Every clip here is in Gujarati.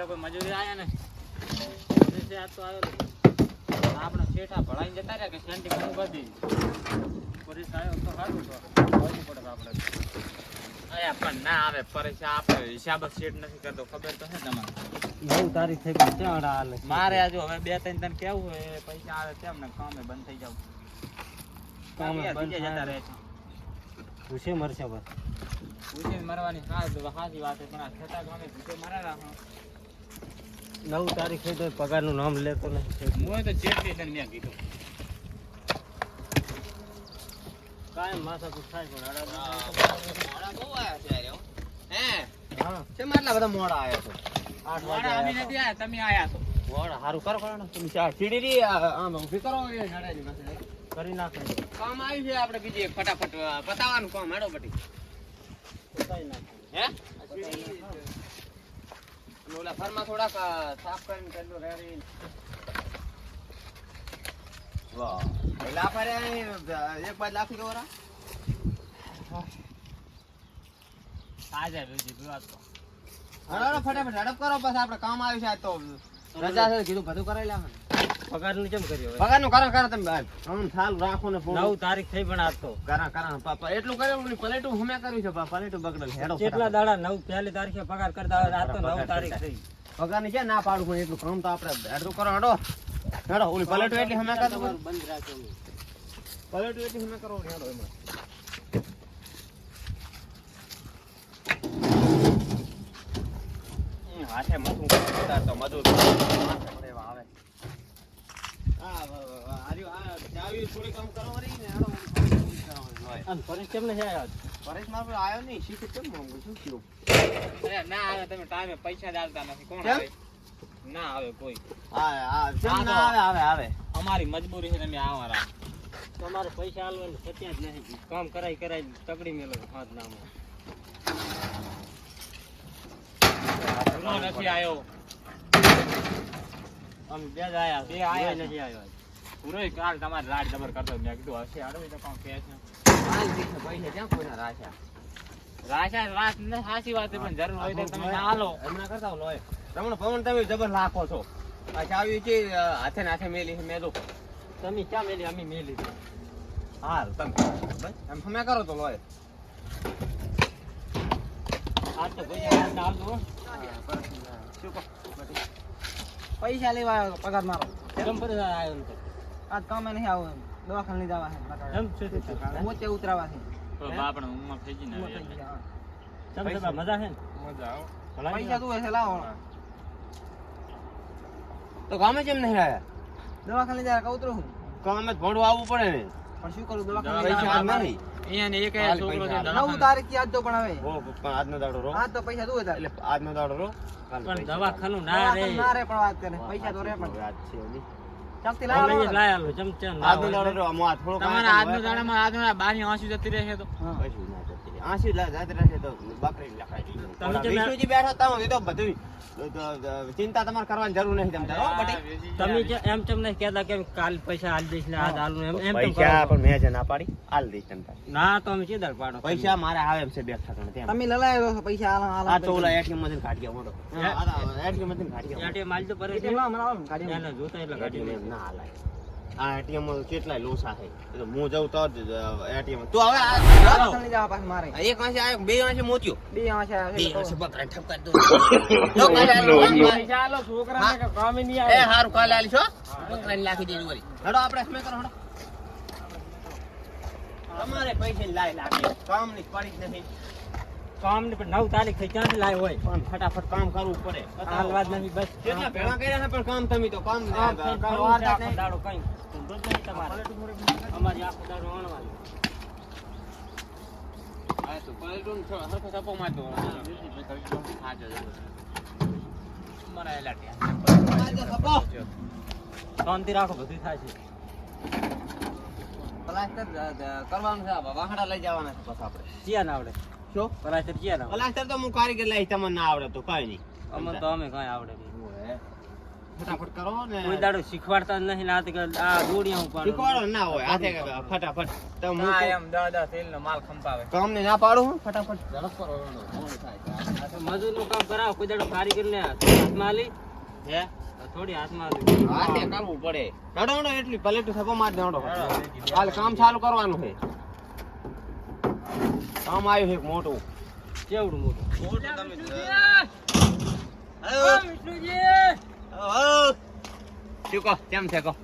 ફેરા કોઈ મજૂરી આયા ને પછી આ તો આવેલો આપણો શેઠા ભળાઈને જતા રહ્યા કે શાંતિ ઘણું બધી. પોલીસ આવ્યો તો સારું તો. આવવું પડે આપણે. અહીંયા પણ ના આવે પરીક્ષા આપણે હિસાબ જ સેટ નથી કરતો. ખબર તો છે તમારે. નવ તારીખ થઈ ગઈ હાલે મારે આ હવે બે ત્રણ તને કેવું હોય પૈસા આવે તેમ ને કામે બંધ થઈ જાવ. કામે કામે બંધ જતા રહે. છે ભૂસે મરશે બસ. પૂછીને મરવાની સાચી સાચી વાત છે પણ આ છતાં કામે હું નવ તારીખ થઈ તો પગારનું નામ લેતો નથી હું તો ચેક તને મેં કીધું. કાંઈ માથાકૂટ થાય પણ મોડા બહુ આવ્યા છે હે. હા? કેમ આટલા બધા મોડા આવ્યા છો? આઠ મોડા અમે નથી આયા તમે આવ્યા છો. મોડા સારું કરો કરો તમે ચાર સીડી આમ ઊભી કરો એ નડાની પાસે કરી નાખે. કામ આવી છે આપણે બીજી એક ફટાફટ પતાવવાનું કામ હેડો બટી પોતાઈ નાખે. હે? અને ઓલા ફરમાં થોડાક સાફ કરીને રેડી. વાહ. પેલા ફરે એક બાદ લાખી દો રા આજે બીજી વાત તો. હેડો હેડો, ફટાફટ ઝડપ કરો બસ આપણે કામ આવ્યું છે આજ તો રજા છે કીધું બધું કરાવી લાવો ને પગારનું કેમ કર્યું હવે? પગારનું કરો કરો તમે આમ થાલ રાખો ને નવ તારીખ થઈ પણ આજ તો. કરા કરા પાપા એટલું કર્યું ને પલેટું હુમે કર્યું છે પા પલેટું બગડેલ હેડો કેટલા દાડા નવ પહેલી તારીખે પગાર કરતા હોય તો નવ તારીખ થઈ. પગારની ના પાડું પણ એટલું કામ તો આપણે હેડું કરો હેડો. હેડો ઓલી પલેટું એટલી હમે કરો બંધ રાખો પલેટું એટલી હુમે કરો હેડો એમાં. હાથે મથું કરતા તો મજૂર પરેશ કેમ નથી આવ્યો? પરેશ મારો આવ્યો નહીં શીખ કેમ છું થયું ના આવે તમે ટાઈમે પૈસા જ નથી કોણ આવે ના આવે કોઈ હા હા આવે અમારી મજબૂરી છે તમે આવા રાખો તમારે પૈસા આલવાનું સત્યા જ નથી કામ કરાય કરાય તકડી મેલો હાથ નામ નથી આવ્યો અમે બે જ આયા બે આયા નથી આવ્યો. પૂરો કાલ તમારે રાડ જબર કરતો મેં કીધું હશે આડો તો કોણ છે? પૈસા ક્યાં કોઈના રાખ્યા. રાશા રાત ને સાચી વાત પણ જરૂર હોય તો તમે ના એમના કરતા લોય રમણ પવન તમે જબર લાખો છો. આ ચાવી છે હાથે ને હાથે મેલી છે મેલો તમે ક્યાં મેલી? અમે મેલી. હાલ તમે. એમ તમે કરો તો લોય આજ તો ભાઈ આવજો શું કહો? પૈસા લેવા આવ્યો પગાર મારો. કેમ? પર આવ્યો નથી? આજ કામે નહીં આવું દવાખાને જવા છે કેમ છે મોચે ઉતરાવા છે. બાપ બાપણે ઉંમર થઈ ગઈ ને ઉંમર થઈ. ગઈ, બા? મજા છે મજા આવો. પૈસા તું હશે લાવો તો ગામે કેમ નહીં આયા દવાખાને જરા કહું ઉતરું. ગામે ભણવા આવવું પડે ને. પણ શું કરું દવાખાને પૈસા. નહીં. અહીંયા ને એક છોકરો છે નવ તારીખ આજ તો પણ આવે ઓ પણ આજનો દાડો રો આજ તો પૈસા તું હતા એટલે આજનો દાડો રો પણ. દવાખાનું ના રે. ના રે પણ વાત કરે. પૈસા તો રે પણ. વાત છે ઓલી અમે લાવો. જ લાયા લો, ચમ ચમ ના આજનો દાડો રો આમાં થોડો તમારા આજનો દાડામાં આજનો બાની આંસુ જતી રહેશે તો. હા. કશું ના રહે. આશી લા- જાત તો બકરી લખાઈ. તમે ના- વિષ્ણુજી બેઠા હતા, તો તો ચિંતા તમારે કરવાની જરૂર નથી તમ હો, બટી? તમે જે એમ ચમ નહીં કહેતા કે કાલ પૈસા આલ દઈશ ને આજ આલું એમ એમ પૈસા પણ મેં જે ના પાડી હાલ દઈશ તમ ના તો અમે સીધા પાડો પૈસા મારે આવે એમ છે બે ઠકાણે તમે લલાયો છો પૈસા આલા આ તો ઓલા ATM માંથી કાઢી આવો, મોટો. આ ATM માંથી કાઢી આવો. ATM આલ તો પરે છે. ATM મને આવો ને ગાડીમાં. જોતા એટલે કાઢી ના હાલાય. આ એટીએમમાં કેટલાય લોસા છે. તો હું જાઉં તો ATM. તું હવે આ-. દવાખાને મારે. એક વાંસે આ બે વાંસે મોત્યો. બે આવે બે તો. બકરાને ઠપકારી દઉં. કાલે ચાલો છોકરાને કે કામે નહીં એ હારું કાલે આલી છો બકરાને લાખી દેજો વળી. હડો આપણે અમે કરો હડો. તમારે પૈસે લાય લાગે. કામની પડી જ નથી. કામ ને નવ તારીખ થઈ ક્યાંથી લાય હોય? પણ ફટાફટ કામ કરવું પડે. હાલવા જ નથી બસ. કેટલા ભેળા કર્યા છે પણ કામ તમે તો કામ. દાડો કઈ ધંધો જ નહીં તમારે. અમારી આખો દાડો વણવાનું. હા તો પલટું હરખો થપ્પો મારતો હા જો જો. ત્યાં. શાંતિ રાખો બધું થાય છે. પ્લાસ્ટર કરવાનું છે વાહડા લઈ જવાના છે પછી આપણે. ચિયા ના આવડે. શું? પ્લાસ્ટર ચિયા ના પ્લાસ્ટર તો હું કારીગર લઈ તમને ના આવડે તો કઈ નહીં. અમને તો અમે કઈ આવડે નહીં. ફટાફટ કરો ને કોઈ દાડો શીખવાડતા જ નહીં ને કે આ દોડિયા ઉપર શીખવાડો ના હોય હાથે કે ફટાફટ. તો હું ના એમ દાદા તેલ નો માલ ખંપાવે. કામને ના પાડું હું ફટાફટ. ઝડપ કરો. આ તો મજૂરનું કામ કરાવ કોઈ દાડો કારીગરને હાથમાં આલી હે? થોડી હાથમાં આલી હાથે કરવું પડે. નડો નડો એટલી પ્લેટ થપો માર દે નડો. હાલ કામ ચાલુ કરવાનું છે. કામ આવ્યું છે મોટું. કેવડું મોટું? મોટું તમે શું કહો કેમ છે કહો?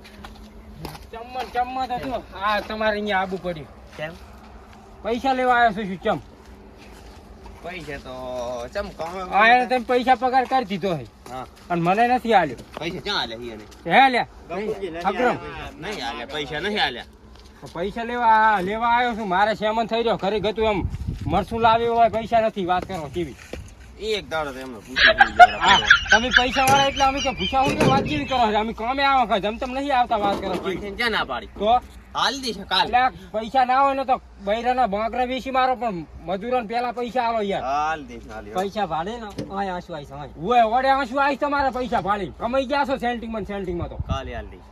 ચમન ચમન હતું. આ તમારે અહીંયા આબુ પડ્યું. કેમ? પૈસા લેવા આવ્યો છું ચમ? પૈસા તો ચમ આ એને તમે પૈસા પગાર કરી દીધો છે અને મને નથી આલ્યો. પૈસા ક્યાં આલે હિયાને હે લ્યા અક્રમ. નહીં આલે પૈસા નહીં આલ્યા. પૈસા લેવા લેવા આવ્યો છું મારે સેમન થઈ રહ્યો ઘરે ગતું એમ મરસું લાવ્યો હોય પૈસા નથી વાત કરો કેવી એક દાડો તો એમને તમે પૈસા વાળા એટલે અમે કે ભૂસા હું વાતચીત કરો છો. અમે કામે આવો કે જમ તમ નહીં આવતા વાત કરો. ક્યાં ના પાડી? તો? હાલ દીશે કાલ. પૈસા ના હોય ને તો બૈરાના બાંકરા વેચી મારો પણ મજૂરોને પેલા પૈસા આલો યાર. હાલ દીશે હાલ. પૈસા ભાડે ને? અહીં આંસુ આવી સમય ઓય ઓડે આંસુ આવી તમારા પૈસા ભાડી. કમાઈ ગયા છો સેન્ટિંગમાં સેન્ટિંગમાં તો. કાલે હાલ દીશે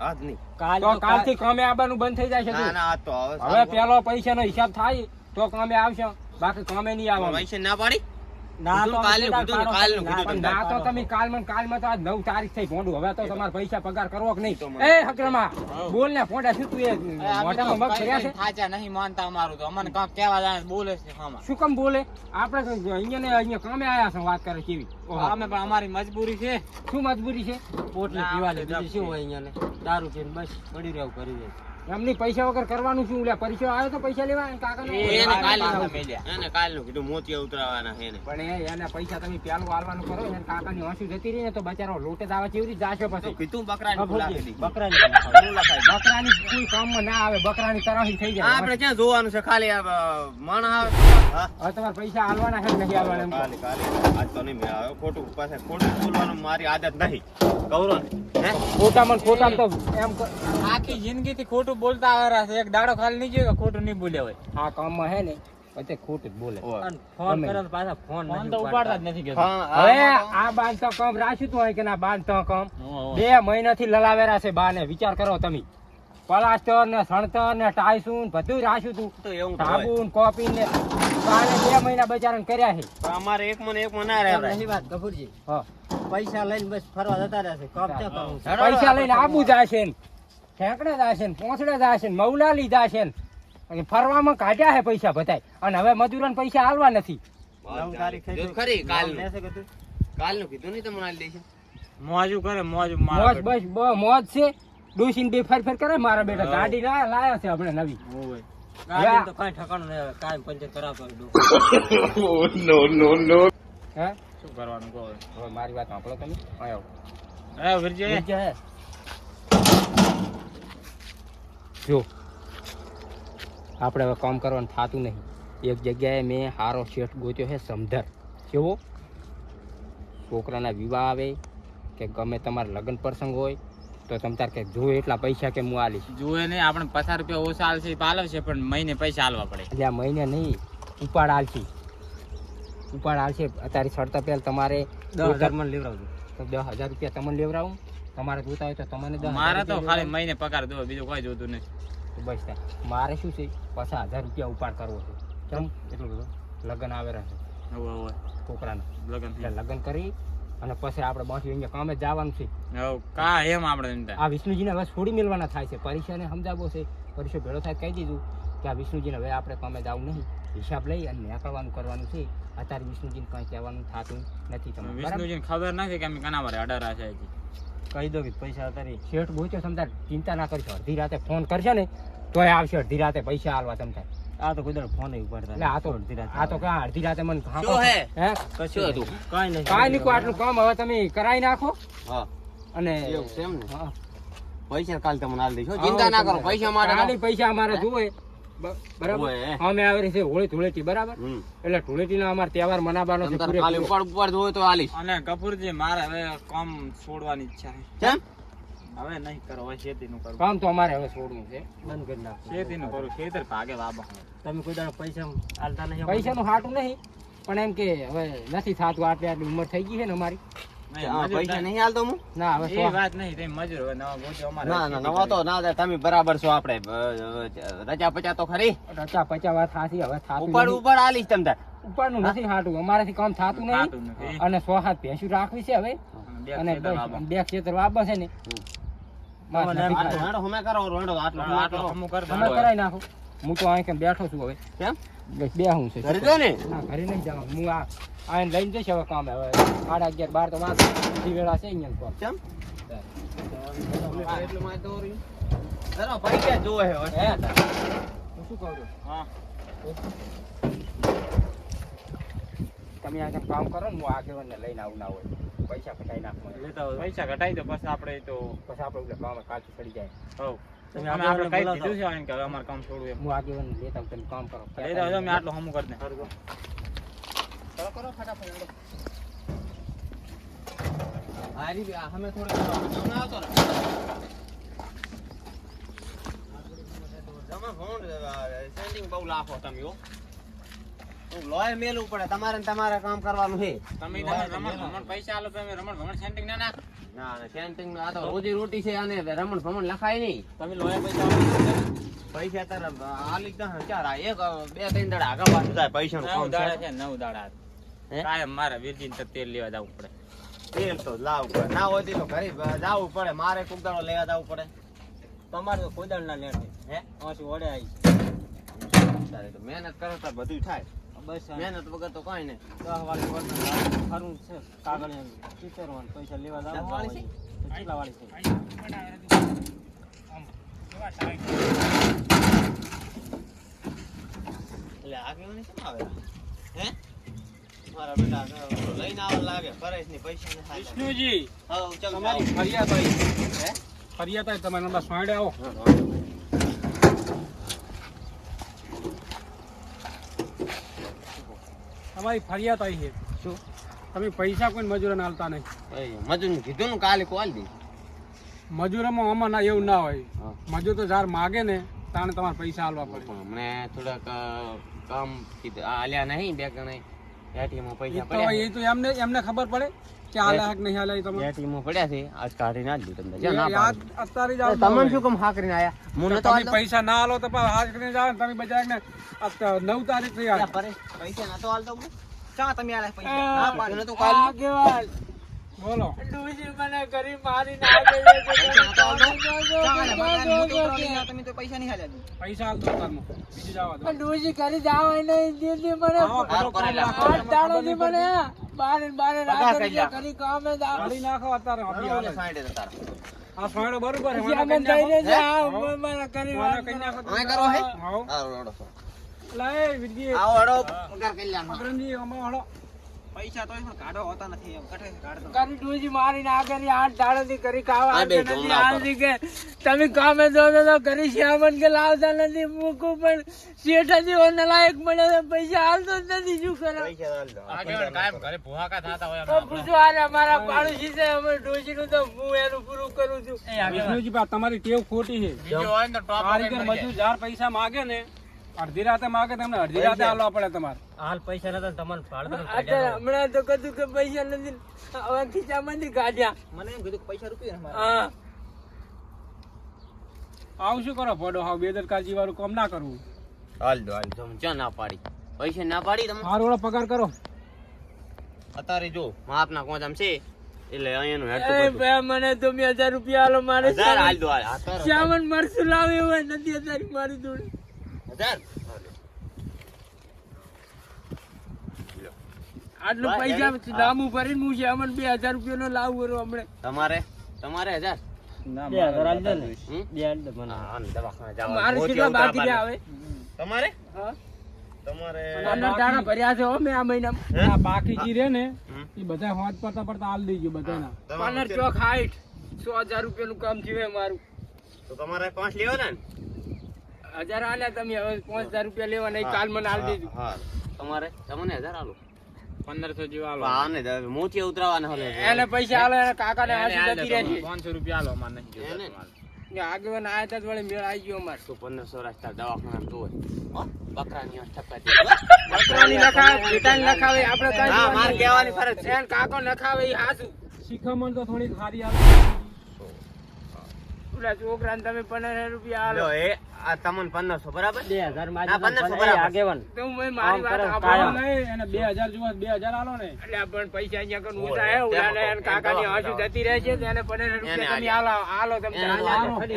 આજ નહીં. તો કાલથી કામે આવવાનું બંધ થઈ જાય છે ના ના તો હવે હવે પેલો પૈસાનો હિસાબ થાય તો કામે આવશે. બાકી કામે નહીં આવવાનું. પૈસા ના પાડી? ના કીધું કાલનું કીધું ને, કાલનું કીધું પણ તમને. ના તો તમે કાલમાં ને કાલમાં તો આજ નવ તારીખ થઈ ભોંડું. હવે તો તમારે પૈસા પગાર કરવો કે નહીં? એ હકરમા બોલ ને ફોટા શું તું એ એ અમે તો મોઢામાં મગ કઈ છે? થાચા નહીં માનતા અમારું તો. અમને કાંઈક કહેવા જાય બોલે છે. શું કેમ બોલે? આપણે અહીંયા ને અહીંયા કામે આયા છે વાત કરે કેવી? અમે પણ અમારી મજબૂરી છે. શું મજબૂરી છે? પોટલી પીવાની, બીજું શું હોય અહીંયા દારૂ પીને બસ પડી રહેવું કરી દે એમની પૈસા વગર કરવાનું શું? લે પરિચય આવ્યો તો પૈસા લેવા કાકા એને કાલ કાલનું ના કીધું. એને કીધું મોતિયા ઉતરાવાના છે પણ એ એને પૈસા તમે પેલું આલવાનું કરો એને કાકાની વાંસુ જતી રહી ને તો બચારો લોટે દાવા ચેવી જાશે પછી. કીધું દીધી. બકરાની. બકરાની કોઈ કામમાં ના આવે બકરાની તરાહી થઈ જાય. આપણે ક્યાં જોવાનું છે? ખાલી આ માણ આવે. હવે તમારે પૈસા આલવાના છે નહીં આલવાના એમ કાલે કાલે આજ તો નહીં મેં આવ્યો. ખોટું પાસે ખોટું બોલવાનું મારી આદત નહીં. ગૌરવ. ખોટામાં ખોટા તો એમ આખી જિંદગી થી ખોટું બોલતા આવ્યા છે. એક દાડો ખાલી નહીં જોયો ખોટું નહીં બોલ્યા હોય? આ કામમાં હે ને બધે ખોટું બોલે. ફોન. કરે પાછા ફોન ફોન તો ઉપાડતા. જ નથી. હવે આ બાન તો કામ રાખ્યું તું હોય કે ના બાન તો કામ. બે મહિનાથી લલાવેરા છે બાને. વિચાર કરો તમે. પ્લાસ્ટર ને સણતર ને ટાઈસું બધું રાખ્યું તું. તો એવું તો સાબુ ને કોપી ને બાને બે મહિના બચારાને કર્યા છે. અમારે એક મને એક મના રહ્યા. વાત ગફુરજી. હા. પૈસા લઈને બસ ફરવા જતા રહેશે કામ ક્યાં કરવું છે? પૈસા લઈને. આબુ જાશે ને. ઠેકડે જાશે ને પોંચડે જાશે ને મૌલાલી જાશે ને. ફરવામાં કાઢ્યા છે પૈસા બધાય. અને હવે મજૂરોને પૈસા હાલવા નથી. નવ તારીખ થઈ ગઈ. ખરી કાલનું. કાલનું કીધું નહીં તમને આલી દઈશું. મોજું કરે મોજ મોજ મારા બસ બ- મોજ છે. ડોસીને બે ફેર ફેર કરે મારા બેટા. ગાડી લાયા લાયા છે હમણાં નવી. ઓય. ગાડીને તો કાંઈ ઠકાણું નહીં કાંઈ પંચર કરાવતો હે? શું કરવાનું કહો? હવે મારી વાત સાંભળો તમે. આયો હે વિરજી. જો આપણે હવે કામ કરવાનું થતું નહીં. એક જગ્યાએ મેં હારો શેઠ ગોત્યો છે સમધર. કેવો? છોકરાના વિવાહ આવે કે ગમે તમારા લગ્ન પ્રસંગ હોય તો તમ તાર કે જો એટલા પૈસા કે હું આલીશ. જુએ નહીં આપણે પચાસ રૂપિયા ઓછા આલશે પાલવશે પણ મહિને પૈસા આલવા પડે. એટલે આ મહિને નહીં ઉપાડ આલશી. ઉપાડ આવશે. અત્યારે સડતા પહેલા તમારે દસ હજાર મને લેવડાવજો. તો દસ હજાર રૂપિયા તમને લેવડાવું. તમારે જોતા હોય તો તમને મારે તો ખાલી મહિને પગાર દો બીજું કોઈ જોતું નહીં. બસ. મારે શું છે? પાછા હજાર રૂપિયા ઉપાડ કરવો છે. કેમ? એટલું બધું. લગ્ન આવે છે છોકરાના. લગ્ન લગન એટલે લગ્ન કરી અને પછી આપણે બાકી અહીંયા કામે જવાનું છે. કા એમ આપણે આ વિષ્ણુજીને હવે છોડી મેળવાના થાય છે. પરીક્ષાને સમજાવો છે. પરીક્ષા ભેળો થાય કહી દીધું કે આ વિષ્ણુજીને હવે આપણે કામે જવું નહીં. હિસાબ લઈ અને નીકળવાનું કરવાનું છે. અત્યારે વિષ્ણુજીને કંઈ કહેવાનું થતું નથી તમને વિષ્ણુજીને ખબર નથી કે અમે કના મારે અઢાર છે કહી દો કે પૈસા અત્યારે શેઠ બોચ્યો સમજાર ચિંતા ના કરશો. અડધી રાતે ફોન કરશે ને તોય આવશે. અડધી રાતે પૈસા આલવા તમતાર આ તો કોઈ ફોન ઉપાડતા એટલે આ તો આ તો ક્યાં અડધી રાતે મને શું હે? કશું હતું? કાંઈ નહીં. કાંઈ નહીં આટલું કામ હવે તમે કરાવી નાખો. હા, અને એવું છે એમ ને? પૈસા કાલ તમને આલી દઈશું. ચિંતા ના કરો પૈસા મારે પૈસા અમારે જોવે. બરાબર? અમે આવી રીતે હોળી ધૂળેટી બરાબર? એટલે ધૂળેટી નો અમારે તહેવાર મનાવવાનો છે પૂરેપૂરો. ઉપાડ ઉપાડ તો આલી અને કપૂરજી મારે હવે કામ છોડવાની ઈચ્છા છે. કેમ? હવે નહીં કરો હવે ખેતીનું કરો. કામ તો અમારે હવે છોડવું છે. બંધ કરી નાખવું ખેતીનું કરું ખેતર ભાગે વાબા તમે કોઈ દાડો પૈસા આલતા નહીં પૈસાનું હાટું નહીં. પણ એમ કે હવે નથી થાતું આટલી આટલી ઉંમર થઈ ગઈ છે ને અમારી. પૈસા નહીં. નહીં હાલતો હું ના હવે એ વાત નહીં તમે મજૂર નવા ગોત્યો અમારે ના ના નવા તો ના તમે બરાબર છો આપણે. રજા પચા તો ખરી. રચા પચા વાત થાતી હવે થાતું ઉપાડ નહીં. આલીશ તમ તાર. ઉપરનું નથી હાટું અમારાથી કામ થાતું નહીં. અને સો હાથ ભેંસું રાખવી છે હવે. અને બે ખેતર વાવવા છે ને. કરો આટલું હમે આટલું. કરો હમું કરી તમે દો. કરાઈ નાખો. હું તો અહીં કેમ બેઠો છું હવે. કેમ? બસ બે હું છે. ઘરે જો ને? હા ઘરે નહીં જવાનું હું આ અહીં લઈને જઈશ હવે કામ. હવે સાડા અગિયાર બાર તો વાત બધી વેળા છે અહીંયા તો. કેમ? એટલું માં તો પૈસા જોવે હે હવે. શું કહું છું હા. તમે આ કામ કરો ને હું આગેવાનને લઈને આવું ના હોય પૈસા પટાઈ નાખો. પૈસા ઘટાઈ દો પછી આપણે તો પછી આપણે કામ કાચું પડી જાય. હઉ. તમે અમે આપણે કઈ દીધું છે આને કે હવે અમારે કામ થોડું એમ. હું આગેવાનને લેતા તમે કામ કરો. લેતા હોય તો અમે હમું કરી દે. કરો કરો ફટાફટ હારી બી હમે થોડું આવતો ને. તમે ભોંડ, અ, બહુ લાખો તમે હો. હું મેલવું પડે તમારે ને તમારે કામ કરવાનું છે. તમે તમે રમણ પૈસા આલો તમે રમણ ભમણ સેન્ટિંગ ના નાખો. ના ના સેન્ટિંગ આ તો રોજી રોટી છે અને રમણ ભમણ લખાય નહીં. તમે પૈસા પૈસા તારા આલી ચાર એક બે ત્રણ દાડા આગળ પાછું થાય પૈસાનું નવ દાડા છે નવ દાડા. કાયમ મારે વીરજીને તો તેલ લેવા જવું પડે. તેલ તો લાવવું પડે. ના હોય તો ઘરે જવું પડે. મારે કુદાળો લેવા જવું પડે. તમારે તો કોદાળ ના લેટ હે? પાછી ઓડે આવી. તો મહેનત કરો તો બધું થાય. બસ મહેનત વગર તો કઈ નહીં દસ વાળી વર્તન ખરું છે કાગળ ચીતરવાનું પૈસા લેવા દસ વાળી છે? કેટલા વાળી છે એટલે આગેવાની કેમ આવે હે મારા બેટા લઈને આવવા લાગે પરેશની પૈસા ને થાય વિષ્ણુજી હા ચાલ તમારી ફરિયાદ આવી હે ફરિયાદ આવી તમે નંબર સોંડે આવો તમારી ફરિયાદ આવી છે. શું? તમે પૈસા કોઈ મજૂરોને આલતા નહીં. મજૂર કીધું ને કાલે કોલ દી. મજૂરોમાં આમાં ના એવું ના હોય. મજૂર તો જાર માગે ને તાણે તમારે પૈસા આલવા પડે. પણ મને થોડાક કામ કીધું. આલ્યા નહીં બે ગણે એટીએમ પૈસા એ તો એમને એમને ખબર પડે. કે આ લાયક નહીં આ લાયક તમે એટીએમ પડ્યા છે. આજ કાઢી ના દીધું તમને. જો ના યાદ અત્યારે જ તો તમને શું કામ આયા? તમે પૈસા ના આલો તો કરીને તમે બજાર ને તારીખથી ચા તમે આલે પૈસા? કાલનું. બોલો આલે મને મોટો ઉતરાવ લઈને આવો, તમે તો પૈસા નહીં હાલ્યા પૈસા આલતો તારમાં. બીજું જવા દો. ડોશી કરી જાવ એને દીદી મને. કામ આઠ દાડોથી મને બારે બારે પગાર કરી કામે જાવ કાઢી નાખો અત્યારે આપણી ઓલે સાઈડે તો આ સોયડો બરોબર છે. મને અમે કહી જઈને મને કરી કરો. નાખો. અમે કરો હે? હાઓ. હારું, લાય, વિરજી. આવો હડો પગાર કરી લેવાનો. મકરંદજી, આમાં હાલો. પૈસા તો પણ કાઢો હોતા નથી એમ. કઠે કાઢતો કરી ડોશી મારી ના કરી આઠ દાડોથી કરી ખાવા આ નથી જમણા કે તમે કામે જો તો કરી શ્યામન કે લાવતા નથી મૂકું પણ શેઠાજી ઓને લાયક મળે પૈસા હાલતો જ નથી શું કરે પૈસા આલ દો. આગેવાન કાયમ ઘરે ભૂહાકા થતા હોય તો પૂછો આરે અમારા પાડોશી છે અમે ડોશી નું તો હું એનું પૂરું કરું છું. વિષ્ણુજી બા, તમારી ટેવ ખોટી છે. બીજો હોય તો ટોપ મજૂર જાર પૈસા માગે ને અડધી રાતે માગે તમને અડધી રાતે આલવા પડે તમારે. હાલ પૈસા નતા તમને ભાડું અત્યારે હમણાં તો કીધું કે પૈસા નથી. હવે ખિસ્સામાંથી કાઢ્યા. મને એમ કીધું પૈસા રૂપિયા ને મારે. હા. આવું શું કરો પડો હાવ બેદરકારી વાળું કામ ના કરવું. હાલ દો, હાલ દો. ચા ના પાડી? પૈસા ના પાડી તમે? મારો ઓળો પગાર કરો. અત્યારે જો માપના કોજામ છે? એટલે અહીંયાનું બધું. ભાઈ મને તમે હજાર રૂપિયા આલો મારે 1000 હાલ દો, હાલ. શ્યામન મરસું લાવે હોય નથી અત્યારે મારી જોડે. હજાર? આટલું પૈસા દામું ભરીને હું અમને બે હજાર રૂપિયા નો લાવ કરો હમણે તમારે? તમારે હજાર બાકી જી છે રે ને એ બધા હોજ પડતા પડતા હાલ દેજો બધાના. તમારે ચોક હાઈટ સો હજાર રૂપિયા નું કામ થયું મારું. તો તમારે પાંચ લેવાના ને? હજાર આલ્યા તમે હવે પાંચ હજાર રૂપિયા લેવા નહીં કાલ મને આલ દેજો. તમારે તમને હજાર આલો? પંદરસો જેવા આલો. હા ને મોતી ઉતરાવાના હવે એને પૈસા આલો એને કાકા ને હાસી જતી રહેશે પાંચસો રૂપિયા આલો અમારે નહીં આગેવાન આયા તા વળી મેળ આવી ગયો અમારે. તો પંદરસો રસ્તા દવાખાના તો હો, બકરાની. બકરાની નખાવે ભેટાની નખાવે આપણે મારે નહીં. કહેવાની ફરજ છે. કાકો નખાવે ઈ હાસું. શિખામણ તો થોડીક સારી આવે. ઓલા છોકરાને તમે પંદર રૂપિયા આલો. એ આ તમને પંદરસો બરાબર? બે હજાર પંદરસો બરાબર. આગેવાન. તો હું મારી વાત કાયમ. નહીં અને બે હજાર જોવા બે હજાર આલો ને. એટલે પણ પૈસા અહીંયા કરું હે કહું, કાકાની એમ હાંસુ જતી રહે છે એને પંદર રૂપિયા તમે આલો આલો તમે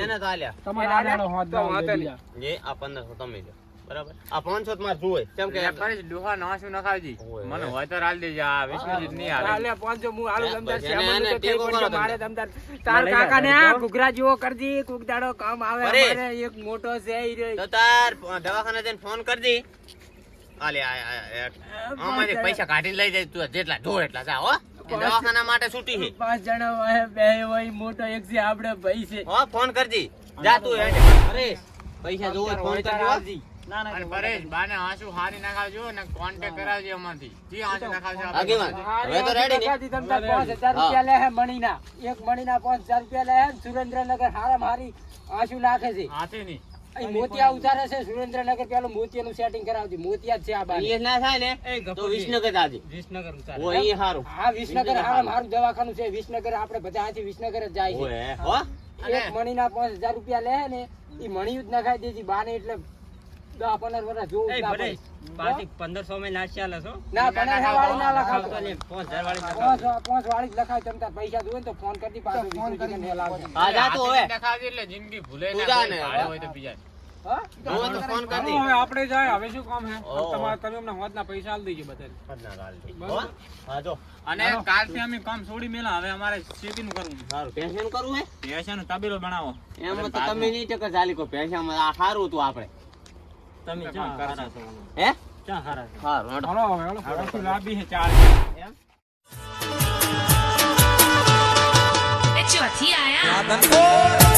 એને તો આલ્યા. તમારે આલ્યા? તો વાંધો નહીં. જે આ પંદરસો તમે લો બરાબર? આ પાંચસો તમારે જોવે કેમ કે એટલે ફરી ડોહા નખાવજી? મને હોય તો રાલ દેજે આ વિષ્ણુજીત નહીં હાલે આલે પાંચસો હું આલું હે, તમતાર બસ શ્યામલનું એને- તો એને થઈ ટેકો કરો મારે તમતાર તાર લઈ કાકાને જાજો. જેવો કરજી કોક દાડો કામ આવે અરે. એક મોટો છે ઈ રહ્યો. તો તાર દવાખાને જઈને ફોન કરી આલે આ- આ- આ- આમાંથી પૈસા કાઢી લઈ જાય તું જેટલા જો એટલા જા હો. દવાખાના માટે છૂટી છે. પાંચ જણા બે હોય મોટો એક છે આપણે ભાઈ છે. હો ફોન કરજી. જા તું હેડ. અરે પૈસા જોવો ફોન કરજો. અને પરેશ બાને હાંસુ હારી નખાવજો ને કોન્ટેક્ટ કરાવજો અમારથી. જી હાંસુ નખાવજો આગેવાન હવે તો રેડી ને? ટકાથી તમ તાર રૂપિયા લે હે મણીના. એક મણીના પાંચ હજાર રૂપિયા લે હે સુરેન્દ્રનગર હારામ હારી આંસુ નાખે છે. હાથે નહીં. મોતિયા ઉતારે છે સુરેન્દ્રનગર પેલું મોતિયાનું સેટિંગ કરાવજો. મોતિયા છે આ બાજુ ના થાય ને તો વિસનગર જાજે વિસનગર ઉતારે. ઓ હારું. હા વિસનગર હારામ હારું. દવાખાનું છે. વિસનગર આપણે બધા અહીંથી વિસનગર જ જાય છે. એક મણીના પાંચ હજાર રૂપિયા લે ને એ મણી જ નખાઈ દેજી બાને એટલે દસ પંદર વર્ષ જોવું જ ના પાછી પંદરસો માં નાસી આલે છો ના પંદર વાળી ના લખાવતો. પાંચ હજાર વાળી પાંચ પાંચ વાળી જ લખાય તમ પૈસા જોવે તો ફોન કરી પાછો ફોન કરી લાવજો હા જા તું હવે. નખાવજો એટલે જિંદગી ભૂલે ના જા કોઈ ને. ભાડે હોય તો બીજા હા? જોવો તો ફોન કરી દી. આપણે જાય હવે શું કામ હે તમારે તમે અમને હોદના પૈસા આલી દેજો બધા હો? અને કાલથી અમે કામ છોડી મેલા હવે અમારે ખેતી નું કરવું સારું પેન્શન કરવું હે તબેલો બનાવો. એમ તો તમે નહીં ટકા ચાલી કો પેન્શનમાં આ સારું હતું આપણે. તમે ક્યાં હારા છો? હે? ક્યાં હારા છો? હા રોડ હાલો હવે હલો લાંબી હે ચાર એ ચોથી આયા.